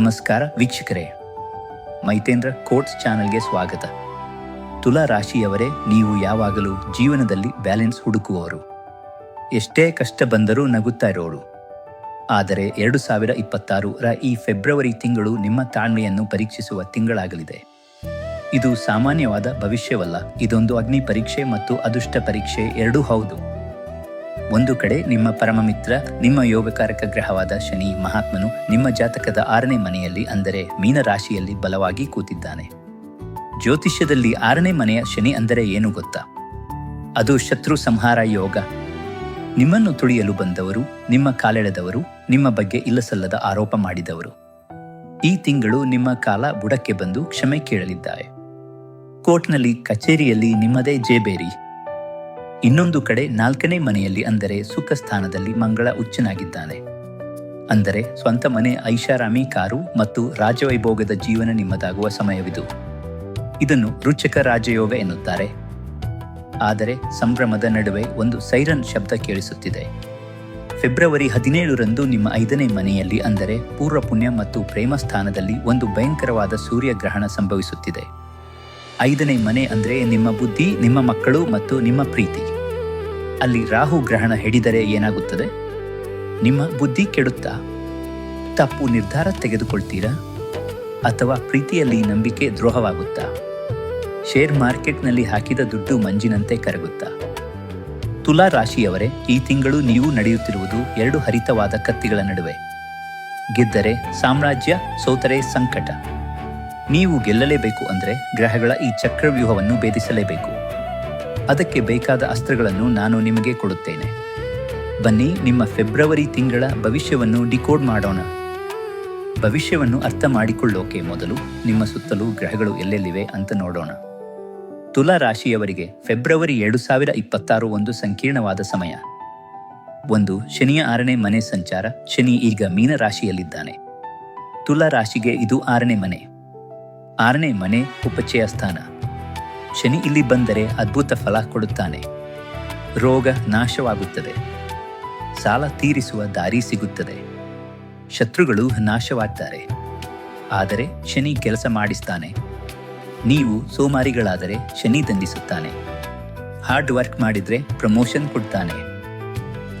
ನಮಸ್ಕಾರ ವೀಕ್ಷಕರೇ. ಮೈತೇಂದ್ರ ಕೋಟ್ಸ್ ಚಾನೆಲ್ಗೆ ಸ್ವಾಗತ. ತುಲಾ ರಾಶಿಯವರೇ, ನೀವು ಯಾವಾಗಲೂ ಜೀವನದಲ್ಲಿ ಬ್ಯಾಲೆನ್ಸ್ ಹುಡುಕುವವರು. ಎಷ್ಟೇ ಕಷ್ಟ ಬಂದರೂ ನಗುತ್ತಾ ಇರೋರು. ಆದರೆ ಎರಡು ಸಾವಿರ ಇಪ್ಪತ್ತಾರು ರ ಈ ಫೆಬ್ರವರಿ ತಿಂಗಳು ನಿಮ್ಮ ತಾಳ್ಮೆಯನ್ನು ಪರೀಕ್ಷಿಸುವ ತಿಂಗಳಾಗಲಿದೆ. ಇದು ಸಾಮಾನ್ಯವಾದ ಭವಿಷ್ಯವಲ್ಲ, ಇದೊಂದು ಅಗ್ನಿ ಪರೀಕ್ಷೆ ಮತ್ತು ಅದೃಷ್ಟ ಪರೀಕ್ಷೆ ಎರಡೂ ಹೌದು. ಒಂದು ಕಡೆ ನಿಮ್ಮ ಪರಮ ಮಿತ್ರ ನಿಮ್ಮ ಯೋಗಕಾರಕ ಗ್ರಹವಾದ ಶನಿ ಮಹಾತ್ಮನು ನಿಮ್ಮ ಜಾತಕದ ಆರನೇ ಮನೆಯಲ್ಲಿ, ಅಂದರೆ ಮೀನ ರಾಶಿಯಲ್ಲಿ ಬಲವಾಗಿ ಕೂತಿದ್ದಾನೆ. ಜ್ಯೋತಿಷ್ಯದಲ್ಲಿ ಆರನೇ ಮನೆಯ ಶನಿ ಅಂದರೆ ಏನು ಗೊತ್ತಾ? ಅದು ಶತ್ರು ಸಂಹಾರ ಯೋಗ. ನಿಮ್ಮನ್ನು ತುಳಿಯಲು ಬಂದವರು, ನಿಮ್ಮ ಕಾಲೆಳೆದವರು, ನಿಮ್ಮ ಬಗ್ಗೆ ಇಲ್ಲಸಲ್ಲದ ಆರೋಪ ಮಾಡಿದವರು. ಈ ತಿಂಗಳು ನಿಮ್ಮ ಕಾಲ ಬುಡಕ್ಕೆ ಬಂದು ಕ್ಷಮೆ ಕೇಳಲಿದ್ದಾರೆ ಕೋರ್ಟ್ನಲ್ಲಿ, ಕಚೇರಿಯಲ್ಲಿ ನಿಮ್ಮದೇ ಜೇಬೇರಿ. ಇನ್ನೊಂದು ಕಡೆ ನಾಲ್ಕನೇ ಮನೆಯಲ್ಲಿ ಅಂದರೆ ಸುಖ ಸ್ಥಾನದಲ್ಲಿ ಮಂಗಳ ಉಚ್ಚನಾಗಿದ್ದಾನೆ ಅಂದರೆ ಸ್ವಂತ ಮನೆ ಐಷಾರಾಮಿ ಕಾರು ಮತ್ತು ರಾಜವೈಭೋಗದ ಜೀವನ ನಿಮ್ಮದಾಗುವ ಸಮಯವಿದು. ಇದನ್ನು ರುಚಕ ರಾಜಯೋಗ ಎನ್ನುತ್ತಾರೆ. ಆದರೆ ಸಂಭ್ರಮದ ನಡುವೆ ಒಂದು ಸೈರನ್ ಶಬ್ದ ಕೇಳಿಸುತ್ತಿದೆ. ಫೆಬ್ರವರಿ ಹದಿನೇಳರಂದು ನಿಮ್ಮ ಐದನೇ ಮನೆಯಲ್ಲಿ ಅಂದರೆ ಪೂರ್ವ ಪುಣ್ಯ ಮತ್ತು ಪ್ರೇಮ ಸ್ಥಾನದಲ್ಲಿ ಒಂದು ಭಯಂಕರವಾದ ಸೂರ್ಯಗ್ರಹಣ ಸಂಭವಿಸುತ್ತಿದೆ. ಐದನೇ ಮನೆ ಅಂದರೆ ನಿಮ್ಮ ಬುದ್ಧಿ, ನಿಮ್ಮ ಮಕ್ಕಳು ಮತ್ತು ನಿಮ್ಮ ಪ್ರೀತಿ. ಅಲ್ಲಿ ರಾಹು ಗ್ರಹಣ ಹಿಡಿದರೆ ಏನಾಗುತ್ತದೆ? ನಿಮ್ಮ ಬುದ್ಧಿ ಕೆಡುತ್ತಾ? ತಪ್ಪು ನಿರ್ಧಾರ ತೆಗೆದುಕೊಳ್ತೀರಾ? ಅಥವಾ ಪ್ರೀತಿಯಲ್ಲಿ ನಂಬಿಕೆ ದ್ರೋಹವಾಗುತ್ತಾ? ಶೇರ್ ಮಾರ್ಕೆಟ್ನಲ್ಲಿ ಹಾಕಿದ ದುಡ್ಡು ಮಂಜಿನಂತೆ ಕರಗುತ್ತಾ? ತುಲಾ ರಾಶಿಯವರೇ, ಈ ತಿಂಗಳು ನೀವು ನಡೆಯುತ್ತಿರುವುದು ಎರಡು ಹರಿತವಾದ ಕತ್ತಿಗಳ ನಡುವೆ. ಗೆದ್ದರೆ ಸಾಮ್ರಾಜ್ಯ, ಸೋತರೆ ಸಂಕಟ. ನೀವು ಗೆಲ್ಲಲೇಬೇಕು ಅಂದರೆ ಗ್ರಹಗಳ ಈ ಚಕ್ರವ್ಯೂಹವನ್ನು ಭೇದಿಸಲೇಬೇಕು. ಅದಕ್ಕೆ ಬೇಕಾದ ಅಸ್ತ್ರಗಳನ್ನು ನಾನು ನಿಮಗೆ ಕೊಡುತ್ತೇನೆ. ಬನ್ನಿ, ನಿಮ್ಮ ಫೆಬ್ರವರಿ ತಿಂಗಳ ಭವಿಷ್ಯವನ್ನು ಡಿಕೋಡ್ ಮಾಡೋಣ. ಭವಿಷ್ಯವನ್ನು ಅರ್ಥ ಮಾಡಿಕೊಳ್ಳೋಕೆ ಮೊದಲು ನಿಮ್ಮ ಸುತ್ತಲೂ ಗ್ರಹಗಳು ಎಲ್ಲೆಲ್ಲಿವೆ ಅಂತ ನೋಡೋಣ. ತುಲಾ ರಾಶಿಯವರಿಗೆ ಫೆಬ್ರವರಿ ಎರಡು ಸಾವಿರ ಇಪ್ಪತ್ತಾರು ಒಂದು ಸಂಕೀರ್ಣವಾದ ಸಮಯ. ಒಂದು, ಶನಿಯ ಆರನೇ ಮನೆ ಸಂಚಾರ. ಶನಿ ಈಗ ಮೀನ ರಾಶಿಯಲ್ಲಿದ್ದಾನೆ ತುಲಾ ರಾಶಿಗೆ ಇದು ಆರನೇ ಮನೆ. ಆರನೇ ಮನೆ ಉಪಚಯ ಸ್ಥಾನ. ಶನಿ ಇಲ್ಲಿ ಬಂದರೆ ಅದ್ಭುತ ಫಲ ಕೊಡುತ್ತಾನೆ. ರೋಗ ನಾಶವಾಗುತ್ತದೆ. ಸಾಲ ತೀರಿಸುವ ದಾರಿ ಸಿಗುತ್ತದೆ. ಶತ್ರುಗಳು ನಾಶವಾಗ್ತಾರೆ. ಆದರೆ ಶನಿ ಕೆಲಸ ಮಾಡಿಸ್ತಾನೆ. ನೀವು ಸೋಮಾರಿಗಳಾದರೆ ಶನಿ ದಂಡಿಸುತ್ತಾನೆ. ಹಾರ್ಡ್ ವರ್ಕ್ ಮಾಡಿದರೆ ಪ್ರಮೋಷನ್ ಕೊಡ್ತಾನೆ.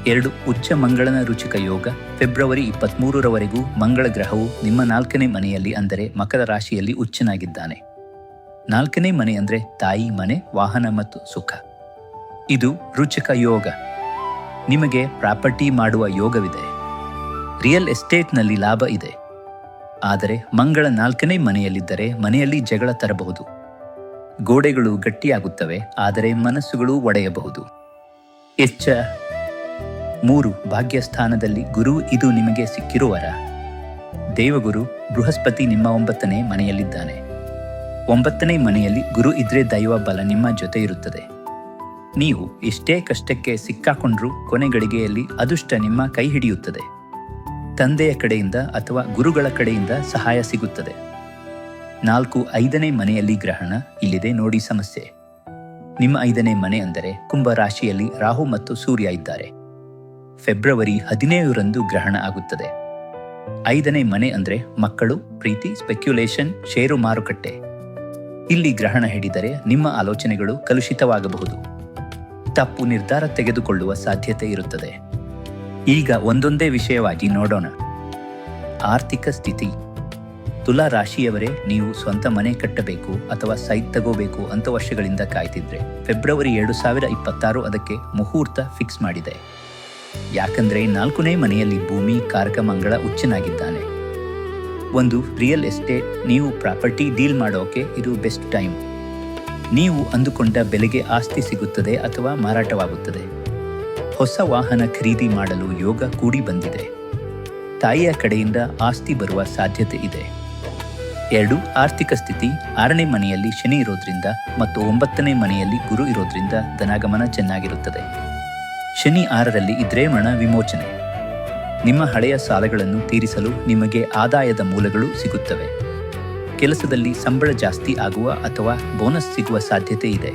ಎರಡು ಉಚ್ಚ ಮಂಗಳನ ರುಚಿಕ ಯೋಗ. ಫೆಬ್ರವರಿ ಇಪ್ಪತ್ತ್ಮೂರರವರೆಗೂ ಮಂಗಳ ಗ್ರಹವು ನಿಮ್ಮ ನಾಲ್ಕನೇ ಮನೆಯಲ್ಲಿ ಅಂದರೆ ಮಕರ ರಾಶಿಯಲ್ಲಿ ಉಚ್ಚನಾಗಿದ್ದಾನೆ. ನಾಲ್ಕನೇ ಮನೆ ಅಂದರೆ ತಾಯಿ, ಮನೆ, ವಾಹನ ಮತ್ತು ಸುಖ. ಇದು ರುಚಿಕ ಯೋಗ. ನಿಮಗೆ ಪ್ರಾಪರ್ಟಿ ಮಾಡುವ ಯೋಗವಿದೆ. ರಿಯಲ್ ಎಸ್ಟೇಟ್ನಲ್ಲಿ ಲಾಭ ಇದೆ. ಆದರೆ ಮಂಗಳ ನಾಲ್ಕನೇ ಮನೆಯಲ್ಲಿದ್ದರೆ ಮನೆಯಲ್ಲಿ ಜಗಳ ತರಬಹುದು. ಗೋಡೆಗಳು ಗಟ್ಟಿಯಾಗುತ್ತವೆ, ಆದರೆ ಮನಸ್ಸುಗಳು ಒಡೆಯಬಹುದು. ಎಚ್ಚ ಮೂರು ಭಾಗ್ಯಸ್ಥಾನದಲ್ಲಿ ಗುರು ಇದು ನಿಮಗೆ ಸಿಕ್ಕಿರುವರ. ದೇವಗುರು ಬೃಹಸ್ಪತಿ ನಿಮ್ಮ ಒಂಬತ್ತನೇ ಮನೆಯಲ್ಲಿದ್ದಾನೆ. ಒಂಬತ್ತನೇ ಮನೆಯಲ್ಲಿ ಗುರು ಇದ್ರೆ ದೈವ ಬಲ ನಿಮ್ಮ ಜೊತೆ ಇರುತ್ತದೆ. ನೀವು ಇಷ್ಟೇ ಕಷ್ಟಕ್ಕೆ ಸಿಕ್ಕಾಕೊಂಡ್ರೂ ಕೊನೆ ಗಳಿಗೆಯಲ್ಲಿ ಅದೃಷ್ಟ ನಿಮ್ಮ ಕೈ ಹಿಡಿಯುತ್ತದೆ. ತಂದೆಯ ಕಡೆಯಿಂದ ಅಥವಾ ಗುರುಗಳ ಕಡೆಯಿಂದ ಸಹಾಯ ಸಿಗುತ್ತದೆ. ನಾಲ್ಕು ಐದನೇ ಮನೆಯಲ್ಲಿ ಗ್ರಹಣ, ಇಲ್ಲಿದೆ ನೋಡಿ ಸಮಸ್ಯೆ. ನಿಮ್ಮ ಐದನೇ ಮನೆ ಅಂದರೆ ಕುಂಭ ರಾಶಿಯಲ್ಲಿ ರಾಹು ಮತ್ತು ಸೂರ್ಯ ಇದ್ದಾರೆ. ಫೆಬ್ರವರಿ ಹದಿನೇಳರಂದು ಗ್ರಹಣ ಆಗುತ್ತದೆ. ಐದನೇ ಮನೆ ಅಂದ್ರೆ ಮಕ್ಕಳು, ಪ್ರೀತಿ ಸ್ಪೆಕ್ಯುಲೇಷನ್ ಷೇರು ಮಾರುಕಟ್ಟೆ. ಇಲ್ಲಿ ಗ್ರಹಣ ಹಿಡಿದರೆ ನಿಮ್ಮ ಆಲೋಚನೆಗಳು ಕಲುಷಿತವಾಗಬಹುದು. ತಪ್ಪು ನಿರ್ಧಾರ ತೆಗೆದುಕೊಳ್ಳುವ ಸಾಧ್ಯತೆ ಇರುತ್ತದೆ. ಈಗ ಒಂದೊಂದೇ ವಿಷಯವಾಗಿ ನೋಡೋಣ. ಆರ್ಥಿಕ ಸ್ಥಿತಿ. ತುಲಾ ರಾಶಿಯವರೇ, ನೀವು ಸ್ವಂತ ಮನೆ ಕಟ್ಟಬೇಕು ಅಥವಾ ಸೈಟ್ ತಗೋಬೇಕು ಅಂತ ವರ್ಷಗಳಿಂದ ಕಾಯ್ತಿದ್ರೆ, ಫೆಬ್ರವರಿ ಎರಡು ಸಾವಿರ ಇಪ್ಪತ್ತಾರು ಅದಕ್ಕೆ ಮುಹೂರ್ತ ಫಿಕ್ಸ್ ಮಾಡಿದೆ. ಯಾಕಂದ್ರೆ ನಾಲ್ಕನೇ ಮನೆಯಲ್ಲಿ ಭೂಮಿ, ಕಾರಕ, ಮಂಗಳ ಉಚ್ಚನಾಗಿದ್ದಾನೆ ಒಂದು ರಿಯಲ್ ಎಸ್ಟೇಟ್ ನೀವು ಪ್ರಾಪರ್ಟಿ ಡೀಲ್ ಮಾಡೋಕೆ ಇದು ಬೆಸ್ಟ್ ಟೈಮ್ ನೀವು ಅಂದುಕೊಂಡ ಬೆಲೆಗೆ ಆಸ್ತಿ ಸಿಗುತ್ತದೆ ಅಥವಾ ಮಾರಾಟವಾಗುತ್ತದೆ. ಹೊಸ ವಾಹನ ಖರೀದಿ ಮಾಡಲು ಯೋಗ ಕೂಡಿ ಬಂದಿದೆ. ತಾಯಿಯ ಕಡೆಯಿಂದ ಆಸ್ತಿ ಬರುವ ಸಾಧ್ಯತೆ ಇದೆ. ಎರಡು, ಆರ್ಥಿಕ ಸ್ಥಿತಿ, ಆರನೇ ಮನೆಯಲ್ಲಿ ಶನಿ ಇರೋದ್ರಿಂದ ಮತ್ತು ಒಂಬತ್ತನೇ ಮನೆಯಲ್ಲಿ ಗುರು ಇರೋದ್ರಿಂದ ಧನಾಗಮನ ಚೆನ್ನಾಗಿರುತ್ತದೆ. ಶನಿ ಆರರಲ್ಲಿ ಇದ್ರೆ ಮಣ ವಿಮೋಚನೆ. ನಿಮ್ಮ ಹಳೆಯ ಸಾಲಗಳನ್ನು ತೀರಿಸಲು ನಿಮಗೆ ಆದಾಯದ ಮೂಲಗಳು ಸಿಗುತ್ತವೆ. ಕೆಲಸದಲ್ಲಿ ಸಂಬಳ ಜಾಸ್ತಿ ಆಗುವ ಅಥವಾ ಬೋನಸ್ ಸಿಗುವ ಸಾಧ್ಯತೆ ಇದೆ.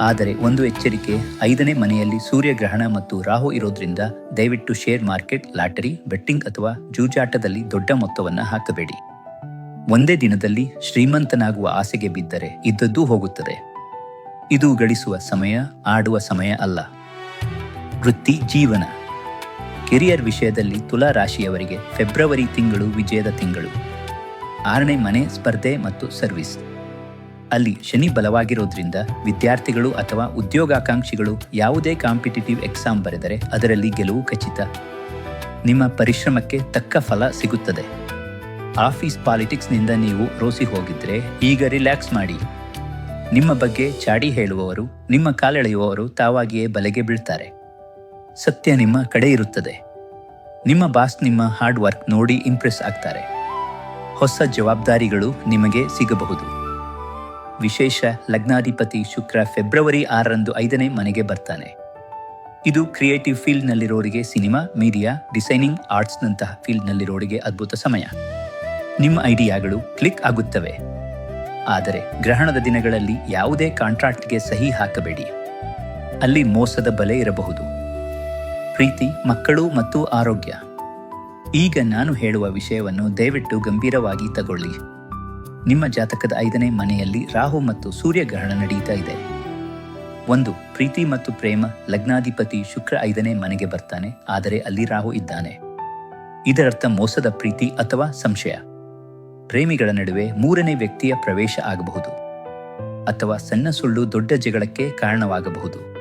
ಆದರೆ ಒಂದು ಎಚ್ಚರಿಕೆ, ಐದನೇ ಮನೆಯಲ್ಲಿ ಸೂರ್ಯಗ್ರಹಣ ಮತ್ತು ರಾಹು ಇರೋದ್ರಿಂದ ದಯವಿಟ್ಟು ಶೇರ್ ಮಾರ್ಕೆಟ್, ಲಾಟರಿ, ಬೆಟ್ಟಿಂಗ್ ಅಥವಾ ಜೂಜಾಟದಲ್ಲಿ ದೊಡ್ಡ ಮೊತ್ತವನ್ನು ಹಾಕಬೇಡಿ. ಒಂದೇ ದಿನದಲ್ಲಿ ಶ್ರೀಮಂತನಾಗುವ ಆಸೆಗೆ ಬಿದ್ದರೆ ಇದ್ದದ್ದೂ ಹೋಗುತ್ತದೆ. ಇದು ಗಳಿಸುವ ಸಮಯ, ಆಡುವ ಸಮಯ ಅಲ್ಲ. ವೃತ್ತಿ ಜೀವನ. ಕೆರಿಯರ್ ವಿಷಯದಲ್ಲಿ ತುಲಾ ರಾಶಿಯವರಿಗೆ ಫೆಬ್ರವರಿ ತಿಂಗಳು ವಿಜಯದ ತಿಂಗಳು. ಆರನೇ ಮನೆ, ಸ್ಪರ್ಧೆ ಮತ್ತು ಸರ್ವಿಸ್. ಅಲ್ಲಿ ಶನಿ ಬಲವಾಗಿರೋದ್ರಿಂದ ವಿದ್ಯಾರ್ಥಿಗಳು ಅಥವಾ ಉದ್ಯೋಗಾಕಾಂಕ್ಷಿಗಳು ಯಾವುದೇ ಕಾಂಪಿಟೇಟಿವ್ ಎಕ್ಸಾಮ್ ಬರೆದರೆ ಅದರಲ್ಲಿ ಗೆಲುವು ಖಚಿತ. ನಿಮ್ಮ ಪರಿಶ್ರಮಕ್ಕೆ ತಕ್ಕ ಫಲ ಸಿಗುತ್ತದೆ. ಆಫೀಸ್ ಪಾಲಿಟಿಕ್ಸ್ನಿಂದ ನೀವು ರೋಸಿ ಹೋಗಿದ್ರೆ ಈಗ ರಿಲ್ಯಾಕ್ಸ್ ಮಾಡಿ. ನಿಮ್ಮ ಬಗ್ಗೆ ಚಾಡಿ ಹೇಳುವವರು, ನಿಮ್ಮ ಕಾಲೆಳೆಯುವವರು ತಾವಾಗಿಯೇ ಬಲೆಗೆ ಬೀಳ್ತಾರೆ. ಸತ್ಯ ನಿಮ್ಮ ಕಡೆ ಇರುತ್ತದೆ. ನಿಮ್ಮ ಬಾಸ್ ನಿಮ್ಮ ಹಾರ್ಡ್ ವರ್ಕ್ ನೋಡಿ ಇಂಪ್ರೆಸ್ ಆಗ್ತಾರೆ. ಹೊಸ ಜವಾಬ್ದಾರಿಗಳು ನಿಮಗೆ ಸಿಗಬಹುದು. ವಿಶೇಷ ಲಗ್ನಾಧಿಪತಿ ಶುಕ್ರ ಫೆಬ್ರವರಿ ಆರರಂದು ಐದನೇ ಮನೆಗೆ ಬರ್ತಾನೆ. ಇದು ಕ್ರಿಯೇಟಿವ್ ಫೀಲ್ಡ್ನಲ್ಲಿರೋರಿಗೆ ಸಿನಿಮಾ, ಮೀಡಿಯಾ, ಡಿಸೈನಿಂಗ್, ಆರ್ಟ್ಸ್ನಂತಹ ಫೀಲ್ಡ್ನಲ್ಲಿರೋರಿಗೆ ಅದ್ಭುತ ಸಮಯ. ನಿಮ್ಮ ಐಡಿಯಾಗಳು ಕ್ಲಿಕ್ ಆಗುತ್ತವೆ. ಆದರೆ ಗ್ರಹಣದ ದಿನಗಳಲ್ಲಿ ಯಾವುದೇ ಕಾಂಟ್ರಾಕ್ಟ್ಗೆ ಸಹಿ ಹಾಕಬೇಡಿ. ಅಲ್ಲಿ ಮೋಸದ ಬಲೆ ಇರಬಹುದು. ಪ್ರೀತಿ, ಮಕ್ಕಳು ಮತ್ತು ಆರೋಗ್ಯ. ಈಗ ನಾನು ಹೇಳುವ ವಿಷಯವನ್ನು ದಯವಿಟ್ಟು ಗಂಭೀರವಾಗಿ ತಗೊಳ್ಳಿ. ನಿಮ್ಮ ಜಾತಕದ ಐದನೇ ಮನೆಯಲ್ಲಿ ರಾಹು ಮತ್ತು ಸೂರ್ಯಗ್ರಹಣ ನಡೀತಾ ಇದೆ. ಒಂದು, ಪ್ರೀತಿ ಮತ್ತು ಪ್ರೇಮ, ಲಗ್ನಾಧಿಪತಿ ಶುಕ್ರ ಐದನೇ ಮನೆಗೆ ಬರ್ತಾನೆ, ಆದರೆ ಅಲ್ಲಿ ರಾಹು ಇದ್ದಾನೆ. ಇದರರ್ಥ ಮೋಸದ ಪ್ರೀತಿ ಅಥವಾ ಸಂಶಯ. ಪ್ರೇಮಿಗಳ ನಡುವೆ ಮೂರನೇ ವ್ಯಕ್ತಿಯ ಪ್ರವೇಶ ಆಗಬಹುದು. ಅಥವಾ ಸಣ್ಣ ಸುಳ್ಳು ದೊಡ್ಡ ಜಗಳಕ್ಕೆ ಕಾರಣವಾಗಬಹುದು.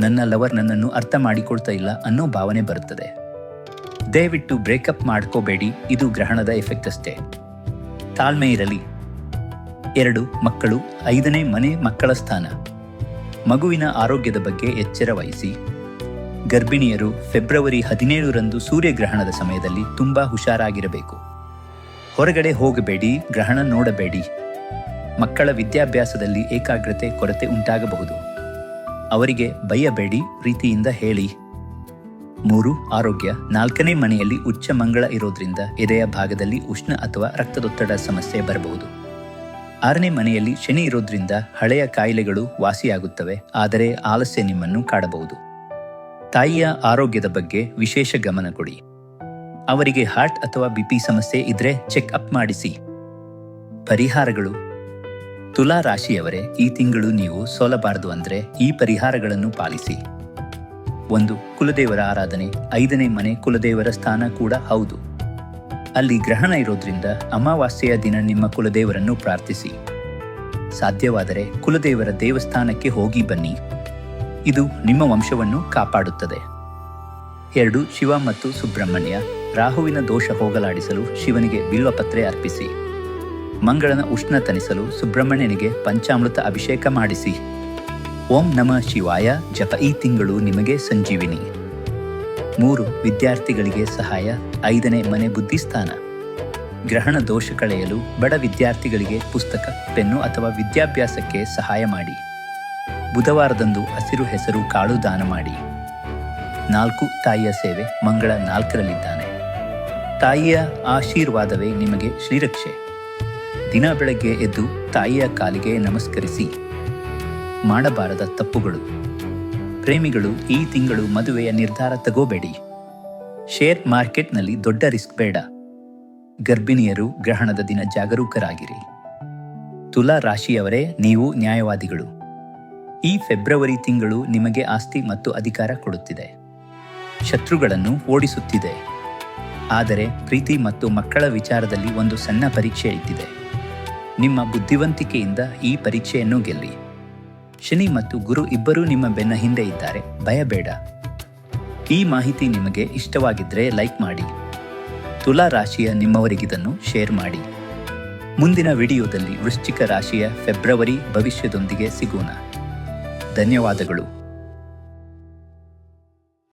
ನನ್ನ ಲವರ್ ನನ್ನನ್ನು ಅರ್ಥ ಮಾಡಿಕೊಳ್ತಾ ಇಲ್ಲ ಅನ್ನೋ ಭಾವನೆ ಬರುತ್ತದೆ. ದಯವಿಟ್ಟು ಬ್ರೇಕಪ್ ಮಾಡ್ಕೋಬೇಡಿ, ಇದು ಗ್ರಹಣದ ಎಫೆಕ್ಟ್ ಅಷ್ಟೇ. ತಾಳ್ಮೆ ಇರಲಿ. ಎರಡು, ಮಕ್ಕಳು, ಐದನೇ ಮನೆ ಮಕ್ಕಳ ಸ್ಥಾನ. ಮಗುವಿನ ಆರೋಗ್ಯದ ಬಗ್ಗೆ ಎಚ್ಚರ ವಹಿಸಿ. ಗರ್ಭಿಣಿಯರು ಫೆಬ್ರವರಿ ಹದಿನೇಳರಂದು ಸೂರ್ಯಗ್ರಹಣದ ಸಮಯದಲ್ಲಿ ತುಂಬಾ ಹುಷಾರಾಗಿರಬೇಕು. ಹೊರಗಡೆ ಹೋಗಬೇಡಿ, ಗ್ರಹಣ ನೋಡಬೇಡಿ. ಮಕ್ಕಳ ವಿದ್ಯಾಭ್ಯಾಸದಲ್ಲಿ ಏಕಾಗ್ರತೆ, ಕೊರತೆ ಉಂಟಾಗಬಹುದು. ಅವರಿಗೆ ಬಯ್ಯಬೇಡಿ ಪ್ರೀತಿಯಿಂದ ಹೇಳಿ. ಮೂರು, ಆರೋಗ್ಯ. ನಾಲ್ಕನೇ ಮನೆಯಲ್ಲಿ ಉಚ್ಚ ಮಂಗಳ ಇರೋದ್ರಿಂದ ಎದೆಯ ಭಾಗದಲ್ಲಿ ಉಷ್ಣ ಅಥವಾ ರಕ್ತದೊತ್ತಡ ಸಮಸ್ಯೆ ಬರಬಹುದು. ಆರನೇ ಮನೆಯಲ್ಲಿ ಶನಿ ಇರೋದ್ರಿಂದ ಹಳೆಯ ಕಾಯಿಲೆಗಳು ವಾಸಿಯಾಗುತ್ತವೆ, ಆದರೆ ಆಲಸ್ಯ ನಿಮ್ಮನ್ನು ಕಾಡಬಹುದು. ತಾಯಿಯ ಆರೋಗ್ಯದ ಬಗ್ಗೆ ವಿಶೇಷ ಗಮನ ಕೊಡಿ. ಅವರಿಗೆ ಹಾರ್ಟ್ ಅಥವಾ ಬಿಪಿ ಸಮಸ್ಯೆ ಇದ್ರೆ ಚೆಕ್ ಅಪ್ ಮಾಡಿಸಿ. ಪರಿಹಾರಗಳು. ತುಲಾ ರಾಶಿಯವರೇ, ಈ ತಿಂಗಳು ನೀವು ಸೋಲಬಾರದು ಅಂದರೆ ಈ ಪರಿಹಾರಗಳನ್ನು ಪಾಲಿಸಿ. ಒಂದು, ಕುಲದೇವರ ಆರಾಧನೆ. ಐದನೇ ಮನೆ, ಕುಲದೇವರ ಸ್ಥಾನ ಕೂಡ ಹೌದು. ಅಲ್ಲಿ ಗ್ರಹಣ ಇರೋದ್ರಿಂದ ಅಮಾವಾಸ್ಯೆಯ ದಿನ ನಿಮ್ಮ ಕುಲದೇವರನ್ನು ಪ್ರಾರ್ಥಿಸಿ. ಸಾಧ್ಯವಾದರೆ ಕುಲದೇವರ ದೇವಸ್ಥಾನಕ್ಕೆ ಹೋಗಿ ಬನ್ನಿ. ಇದು ನಿಮ್ಮ ವಂಶವನ್ನು ಕಾಪಾಡುತ್ತದೆ. ಎರಡು, ಶಿವ ಮತ್ತು ಸುಬ್ರಹ್ಮಣ್ಯ. ರಾಹುವಿನ ದೋಷ ಹೋಗಲಾಡಿಸಲು ಶಿವನಿಗೆ ಬಿಲ್ವಪತ್ರೆ ಅರ್ಪಿಸಿ. ಮಂಗಳನ ಉಷ್ಣ ತನಿಸಲು ಸುಬ್ರಹ್ಮಣ್ಯನಿಗೆ ಪಂಚಾಮೃತ ಅಭಿಷೇಕ ಮಾಡಿಸಿ. ಓಂ ನಮ ಶಿವಾಯ, ಜಪ ಈ ತಿಂಗಳು ನಿಮಗೆ ಸಂಜೀವಿನಿ. ಮೂರು ವಿದ್ಯಾರ್ಥಿಗಳಿಗೆ ಸಹಾಯ, ಐದನೇ ಮನೆ ಬುದ್ಧಿಸ್ಥಾನ. ಗ್ರಹಣ ದೋಷ ಕಳೆಯಲು ಬಡ ವಿದ್ಯಾರ್ಥಿಗಳಿಗೆ ಪುಸ್ತಕ, ಪೆನ್ನು ಅಥವಾ ವಿದ್ಯಾಭ್ಯಾಸಕ್ಕೆ ಸಹಾಯ ಮಾಡಿ. ಬುಧವಾರದಂದು ಹಸಿರು ಹೆಸರು ಕಾಳು ದಾನ ಮಾಡಿ. ನಾಲ್ಕು ತಾಯಿಯ ಸೇವೆ ಮಂಗಳ ನಾಲ್ಕರಲ್ಲಿದ್ದಾನೆ. ತಾಯಿಯ ಆಶೀರ್ವಾದವೇ ನಿಮಗೆ ಶ್ರೀರಕ್ಷೆ. ದಿನ ಬೆಳಗ್ಗೆ ಎದ್ದು ತಾಯಿಯ ಕಾಲಿಗೆ ನಮಸ್ಕರಿಸಿ ಮಾಡಬಾರದ ತಪ್ಪುಗಳು. ಪ್ರೇಮಿಗಳು ಈ ತಿಂಗಳು ಮದುವೆಯ ನಿರ್ಧಾರ ತಗೋಬೇಡಿ. ಶೇರ್ ಮಾರ್ಕೆಟ್ನಲ್ಲಿ ದೊಡ್ಡ ರಿಸ್ಕ್ ಬೇಡ. ಗರ್ಭಿಣಿಯರು ಗ್ರಹಣದ ದಿನ ಜಾಗರೂಕರಾಗಿರಿ. ತುಲಾ ರಾಶಿಯವರೇ, ನೀವು ನ್ಯಾಯವಾದಿಗಳು. ಈ ಫೆಬ್ರವರಿ ತಿಂಗಳು ನಿಮಗೆ ಆಸ್ತಿ ಮತ್ತು ಅಧಿಕಾರ ಕೊಡುತ್ತಿದೆ. ಶತ್ರುಗಳನ್ನು ಓಡಿಸುತ್ತಿದೆ. ಆದರೆ ಪ್ರೀತಿ ಮತ್ತು ಮಕ್ಕಳ ವಿಚಾರದಲ್ಲಿ ಒಂದು ಸಣ್ಣ ಪರೀಕ್ಷೆ ಇದ್ದಿದೆ. ನಿಮ್ಮ ಬುದ್ಧಿವಂತಿಕೆಯಿಂದ ಈ ಪರೀಕ್ಷೆಯನ್ನು ಗೆಲ್ಲಿ. ಶನಿ ಮತ್ತು ಗುರು ಇಬ್ಬರೂ ನಿಮ್ಮ ಬೆನ್ನ ಹಿಂದೆ ಇದ್ದಾರೆ. ಭಯಬೇಡ. ಈ ಮಾಹಿತಿ ನಿಮಗೆ ಇಷ್ಟವಾಗಿದ್ದರೆ ಲೈಕ್ ಮಾಡಿ. ತುಲಾ ರಾಶಿಯ ನಿಮ್ಮವರಿಗಿದನ್ನು ಶೇರ್ ಮಾಡಿ. ಮುಂದಿನ ವಿಡಿಯೋದಲ್ಲಿ ವೃಶ್ಚಿಕ ರಾಶಿಯ ಫೆಬ್ರವರಿ ಭವಿಷ್ಯದೊಂದಿಗೆ ಸಿಗೋಣ. ಧನ್ಯವಾದಗಳು.